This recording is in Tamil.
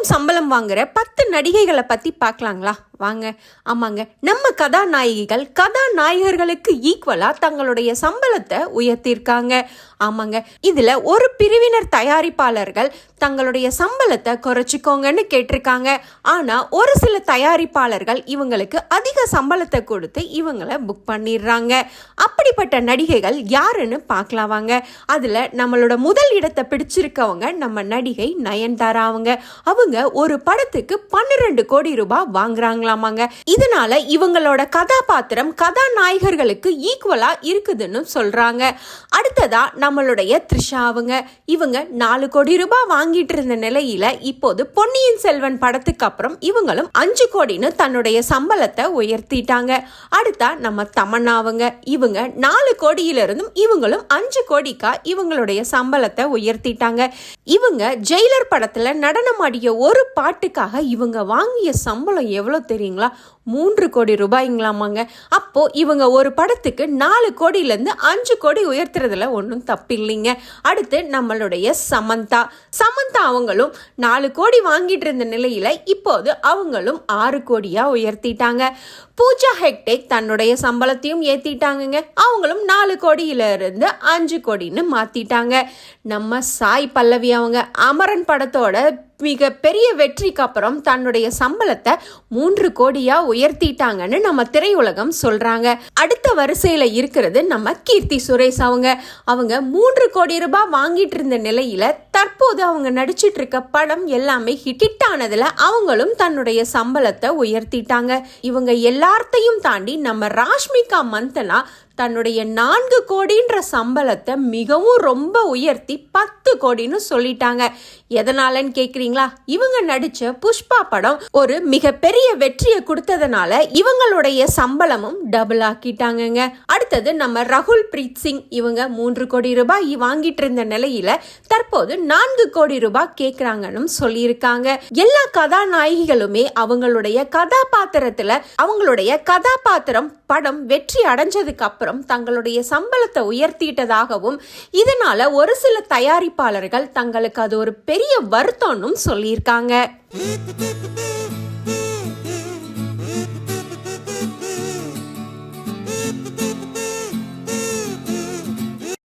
மாதம் சம்பளம் வாங்குற பத்து நடிகைகளை பத்தி பார்க்கலாங்களா? வாங்க. ஆமாங்க. நம்ம கதாநாயகிகள் கதாநாயகர்களுக்கு ஈக்குவலா தங்களுடைய சம்பளத்தை உயர்த்தியிருக்காங்க. ஆமாங்க. இதுல ஒரு பிரிவினர் தயாரிப்பாளர்கள் தங்களுடைய சம்பளத்தை குறைச்சிக்கோங்கன்னு கேட்டிருக்காங்க. ஆனா ஒரு சில தயாரிப்பாளர்கள் இவங்களுக்கு அதிக சம்பளத்தை கொடுத்து இவங்கள புக் பண்ணிடுறாங்க. அப்படிப்பட்ட நடிகைகள் யாருன்னு பார்க்கலாம் வாங்க. அதுல நம்மளோட முதல் இடத்தை பிடிச்சிருக்கவங்க நம்ம நடிகை நயன்தாரா அவங்க. அவங்க ஒரு படத்துக்கு பன்னிரெண்டு கோடி ரூபாய் வாங்குறாங்களாமாங்க இதனால இவங்களோட கதாபாத்திரம் கதாநாயகர்களுக்கு ஈக்குவலா இருக்குதுன்னு சொல்றாங்க. அடுத்ததா நம்மளுடைய த்ரிஷா அவங்க இவங்க நாலு கோடி ரூபாய் வாங்கிட்டு இருந்த நிலையில இப்போது பொன்னியின் செல்வன் படத்துக்கு அப்புறம் இவங்களும் அஞ்சு கோடின்னு தன்னுடைய சம்பளத்தை உயர்த்திட்டாங்க. அடுத்தா நம்ம தமன்னா அவங்க இவங்க நாலு கோடியிலிருந்தும் இவங்களும் அஞ்சு கோடிக்கா இவங்களுடைய சம்பளத்தை உயர்த்திட்டாங்க. இவங்க ஜெயிலர் படத்துல நடனமாடிய ஒரு பாட்டுக்காக இவங்க வாங்கிய சம்பளம் எவ்வளோ தெரியுங்களா மூன்று கோடி ரூபாய்ங்களாமாங்க. அப்போ இவங்க ஒரு படத்துக்கு நாலு கோடியிலேருந்து அஞ்சு கோடி உயர்த்துறதுல ஒன்றும் தப்பில்லைங்க. அடுத்து நம்மளுடைய சமந்தா. சமந்தா அவங்களும் நாலு கோடி வாங்கிட்டு இருந்த நிலையில இப்போது அவங்களும் ஆறு கோடியா உயர்த்திட்டாங்க. பூஜா ஹெக்டேக் தன்னுடைய சம்பளத்தையும் ஏத்திட்டாங்கங்க. அவங்களும் நாலு கோடியில இருந்து அஞ்சு கோடின்னு மாத்திட்டாங்க. நம்ம சாய் பல்லவி அவங்க அமரன் படத்தோட மிக பெரிய வெற்றிக்கு அப்புறம் தன்னுடைய சம்பளத்தை மூன்று கோடியா உயர்த்திட்டாங்கன்னு நம்ம திரையுலகம் சொல்றாங்க. அடுத்த வரிசையில இருக்கிறது நம்ம கீர்த்தி சுரேஷ் அவங்க. அவங்க மூன்று கோடி ரூபாய் வாங்கிட்டு இருந்த நிலையில தற்போது அவங்க நடிச்சிட்டு இருக்க படம் எல்லாமே ஹிட் ஆனதுல அவங்களும் தன்னுடைய சம்பளத்தை உயர்த்திட்டாங்க. இவங்க எல்லாத்தையும் தாண்டி நம்ம ராஷ்மிகா மந்தனா தன்னுடைய நான்கு கோடின்ற சம்பளத்தை மிகவும் ரொம்ப உயர்த்தி பத்து கோடின்னு சொல்லிட்டாங்க. எதனாலன்னு கேக்குறீங்களா? இவங்க நடிச்ச புஷ்பா படம் ஒரு மிகப்பெரிய வெற்றியை கொடுத்ததுனால இவங்களுடைய சம்பளமும் டபுள் ஆக்கிட்டாங்கங்க. அடுத்தது நம்ம ரகுல் பிரீத் சிங் இவங்க மூன்று கோடி ரூபாய் வாங்கிட்டு இருந்த நிலையில தற்போது நான்கு கோடி ரூபாய் கேக்குறாங்கன்னு சொல்லியிருக்காங்க. எல்லா கதாநாயகிகளுமே அவங்களுடைய கதாபாத்திரத்துல அவங்களுடைய கதாபாத்திரம் படம் வெற்றி அடைஞ்சதுக்கு அப்புறம் தங்களுடைய சம்பளத்தை உயர்த்திட்டதாகவும் இதனால ஒரு சில தயாரிப்பாளர்கள் தங்களுக்கு அது ஒரு பெரிய வருத்தம்னும் சொல்லியிருக்காங்க.